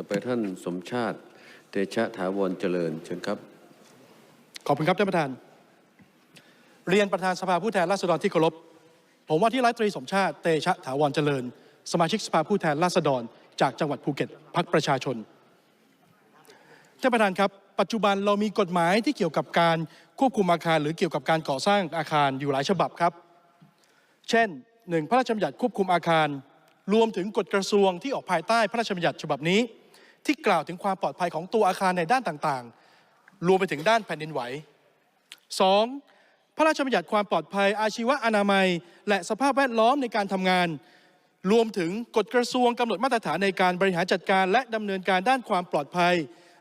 ต่อไปท่านสมชาติเตชะถาวรเจริญเชิญครับ ขอบคุณครับท่านประธาน เรียนประธานสภาผู้แทนราษฎรที่เคารพผมว่าที่ร้อยตรีสมชาติเตชะถาวรเจริญ สมาชิกสภาผู้แทนราษฎร จากจังหวัดภูเก็ตพักประชาชนท่านประธานครับ ปัจจุบันเรามีกฎหมายที่เกี่ยวกับการควบคุมอาคาร หรือเกี่ยวกับการก่อสร้างอาคารอยู่หลายฉบับครับ เช่นหนึ่งพระราชบัญญัติควบคุมอาคาร รวมถึงกฎกระทรวงที่ออกภายใต้พระราชบัญญัติฉบับนี้ ที่กล่าวถึงความปลอดภัยของตัวอาคารในด้านต่างๆ รวมไปถึงด้านแผ่นดินไหว 2. พระราชบัญญัติความปลอดภัย อาชีวอนามัย และสภาพแวดล้อมในการทำงาน รวมถึงกฎกระทรวงกำหนดมาตรฐานในการบริหารจัดการ และดำเนินการด้านความปลอดภัย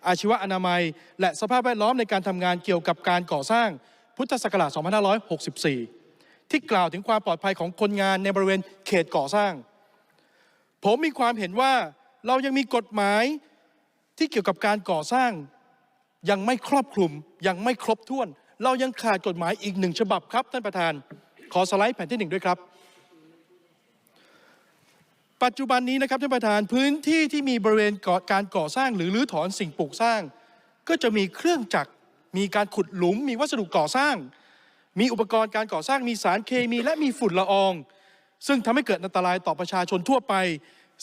อาชีวอนามัย และสภาพแวดล้อมในการทำงานเกี่ยวกับการก่อสร้าง พุทธศักราช 2564 ที่กล่าวถึงความปลอดภัยของคนงานในบริเวณเขตก่อสร้าง ผมมีความเห็นว่าเรายังมีกฎหมาย ที่เกี่ยวกับการก่อสร้างยังไม่ครอบคลุมยังไม่ครบถ้วน เรายังขาดกฎหมายอีกหนึ่งฉบับครับท่านประธาน ขอสไลด์แผ่นที่หนึ่งด้วยครับ ปัจจุบันนี้นะครับท่านประธานพื้นที่ที่มีบริเวณก่อการก่อสร้างหรือรื้อถอนสิ่งปลูกสร้าง ก็จะมีเครื่องจักรมีการขุดหลุม มีวัสดุก่อสร้าง มีอุปกรณ์การก่อสร้างมีสารเคมีและมีฝุ่นละออง ซึ่งทำให้เกิดอันตรายต่อประชาชนทั่วไป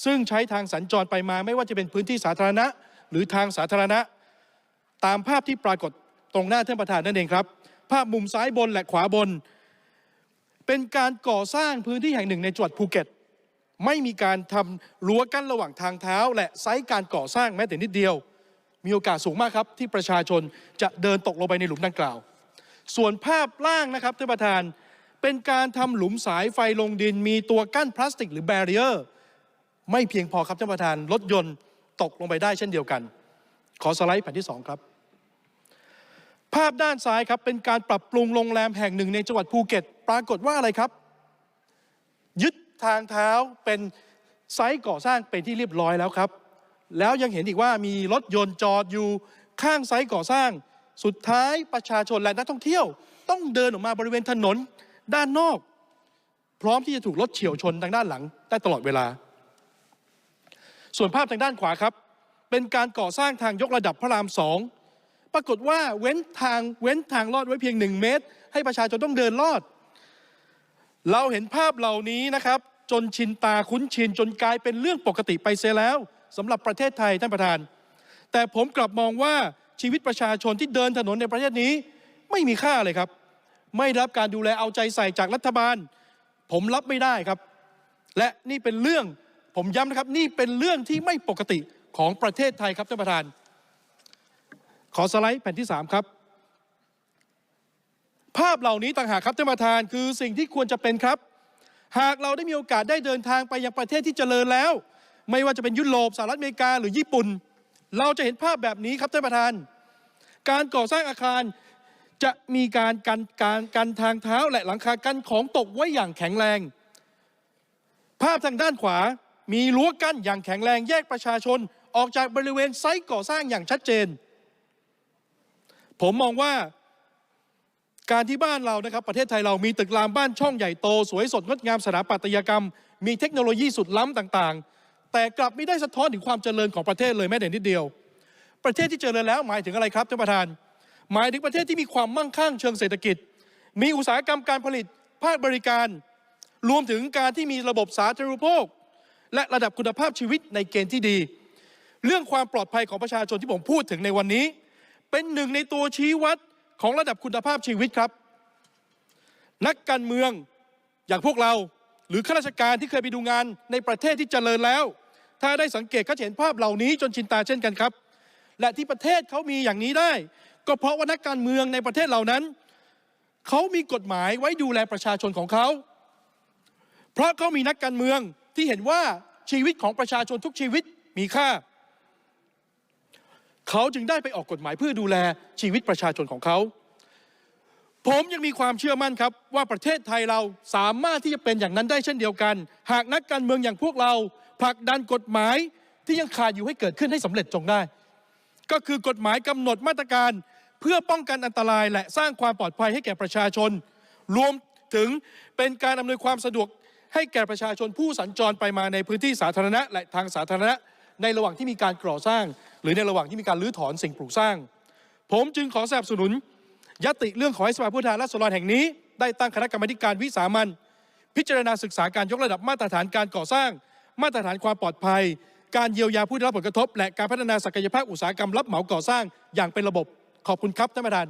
ซึ่งใช้ทางสัญจรไปมาไม่ว่าจะเป็นพื้นที่สาธารณะ หรือทางสาธารณะ ตามภาพที่ปรากฏตรงหน้าท่านประธานนั่นเองครับ ภาพมุมซ้ายบนและขวาบน เป็นการก่อสร้างพื้นที่แห่งหนึ่งในจังหวัดภูเก็ต ไม่มีการทำรั้วกั้นระหว่างทางเท้า และไซต์การก่อสร้างแม้แต่นิดเดียว มีโอกาสสูงมากครับ ที่ประชาชนจะเดินตกลงไปในหลุมดังกล่าว ส่วนภาพล่างนะครับท่านประธานเป็นการทำหลุมสายไฟลงดินมีตัวกั้นพลาสติกหรือแบเรียร์ไม่เพียงพอครับท่านประธานรถยนต์ ตกลงไปได้เช่นเดียวกัน ขอสไลด์แผ่นที่ 2 ครับ ภาพด้านซ้ายครับเป็นการปรับปรุงโรงแรมแห่งหนึ่งในจังหวัดภูเก็ต ปรากฏว่าอะไรครับ ยึดทางเท้าเป็นไซต์ก่อสร้างเป็นที่เรียบร้อยแล้วครับ แล้วยังเห็นอีกว่ามีรถยนต์จอดอยู่ข้างไซต์ก่อสร้าง สุดท้ายประชาชนและนักท่องเที่ยว ต้องเดินออกมาบริเวณถนนด้านนอก พร้อมที่จะถูกรถเฉียวชนทางด้านหลังได้ตลอดเวลา ส่วนภาพทางด้านขวาครับ เป็นการก่อสร้างทางยกระดับพระรามสองปรากฏว่าเว้นทางเว้นทางลอดไว้เพียงหนึ่งเมตร ให้ประชาชนต้องเดินลอด เราเห็นภาพเหล่านี้นะครับ จนชินตาคุ้นชินจนกลายเป็นเรื่องปกติไปเสียแล้วสำหรับประเทศไทยท่านประธาน แต่ผมกลับมองว่าชีวิตประชาชนที่เดินถนนในประเทศนี้ ไม่มีค่าเลยครับ ไม่รับการดูแลเอาใจใส่จากรัฐบาล ผมรับไม่ได้ครับ และนี่เป็นเรื่อง ผมย้ำนะครับนี่เป็นเรื่องที่ไม่ปกติของประเทศไทยครับท่านประธาน ขอสไลด์แผ่นที่ 3 ครับ ภาพเหล่านี้ต่างหากครับท่านประธานคือสิ่งที่ควรจะเป็นครับ หากเราได้มีโอกาสได้เดินทางไปยังประเทศที่เจริญแล้ว ไม่ว่าจะเป็นยุโรปสหรัฐอเมริกาหรือญี่ปุ่น เราจะเห็นภาพแบบนี้ครับท่านประธาน การก่อสร้างอาคารจะมีการกันการกันทางเท้าและหลังคากันของตกไว้อย่างแข็งแรง ภาพทางด้านขวา มีรั้วกั้นอย่างแข็งแรงแยกประชาชนออกจากบริเวณไซต์ก่อสร้างอย่างชัดเจน ผมมองว่าการที่บ้านเรานะครับ ประเทศไทยเรามีตึกรามบ้านช่องใหญ่โต สวยสดงดงามสถาปัตยกรรม มีเทคโนโลยีสุดล้ำต่างๆ แต่กลับไม่ได้สะท้อนถึงความเจริญของประเทศเลยแม้แต่นิดเดียว ประเทศที่เจริญแล้วหมายถึงอะไรครับท่านประธาน หมายถึงประเทศที่มีความมั่งคั่งเชิงเศรษฐกิจ มีอุตสาหกรรมการผลิตภาคบริการ รวมถึงการที่มีระบบสาธารณูปโภค และระดับคุณภาพชีวิตในเกณฑ์ที่ดี เรื่องความปลอดภัยของประชาชนที่ผมพูดถึงในวันนี้ เป็นหนึ่งในตัวชี้วัดของระดับคุณภาพชีวิตครับ นักการเมืองอย่างพวกเราหรือข้าราชการที่เคยไปดูงานในประเทศที่เจริญแล้ว ถ้าได้สังเกตก็จะเห็นภาพเหล่านี้จนชินตาเช่นกันครับ และที่ประเทศเขามีอย่างนี้ได้ ก็เพราะว่านักการเมืองในประเทศเหล่านั้นเขามีกฎหมายไว้ดูแลประชาชนของเขา เพราะเขามีนักการเมือง ที่เห็นว่าชีวิตของประชาชนทุกชีวิตมีค่า เขาจึงได้ไปออกกฎหมายเพื่อดูแลชีวิตประชาชนของเขา ผมยังมีความเชื่อมั่นครับ ว่าประเทศไทยเราสามารถที่จะเป็นอย่างนั้นได้เช่นเดียวกัน หากนักการเมืองอย่างพวกเราผลักดันกฎหมายที่ยังขาดอยู่ให้เกิดขึ้นให้สำเร็จจงได้ ก็คือกฎหมายกำหนดมาตรการเพื่อป้องกันอันตรายและสร้างความปลอดภัยให้แก่ประชาชน รวมถึงเป็นการอำนวยความสะดวก ให้แก่ประชาชนผู้สัญจรไปมาในพื้นที่สาธารณะและทางสาธารณะ ในระหว่างที่มีการก่อสร้าง หรือในระหว่างที่มีการรื้อถอนสิ่งปลูกสร้าง ผมจึงขอสนับสนุนยติเรื่องขอให้สภาผู้แทนราษฎรแห่งนี้ ได้ตั้งคณะกรรมการวิสามันพิจารณาศึกษาการยกระดับมาตรฐานการก่อสร้าง มาตรฐานความปลอดภัย การเยียวยาผู้ได้รับผลกระทบ และการพัฒนาศักยภาพอุตสาหกรรมรับเหมาก่อสร้างอย่างเป็นระบบขอบคุณครับท่านประธาน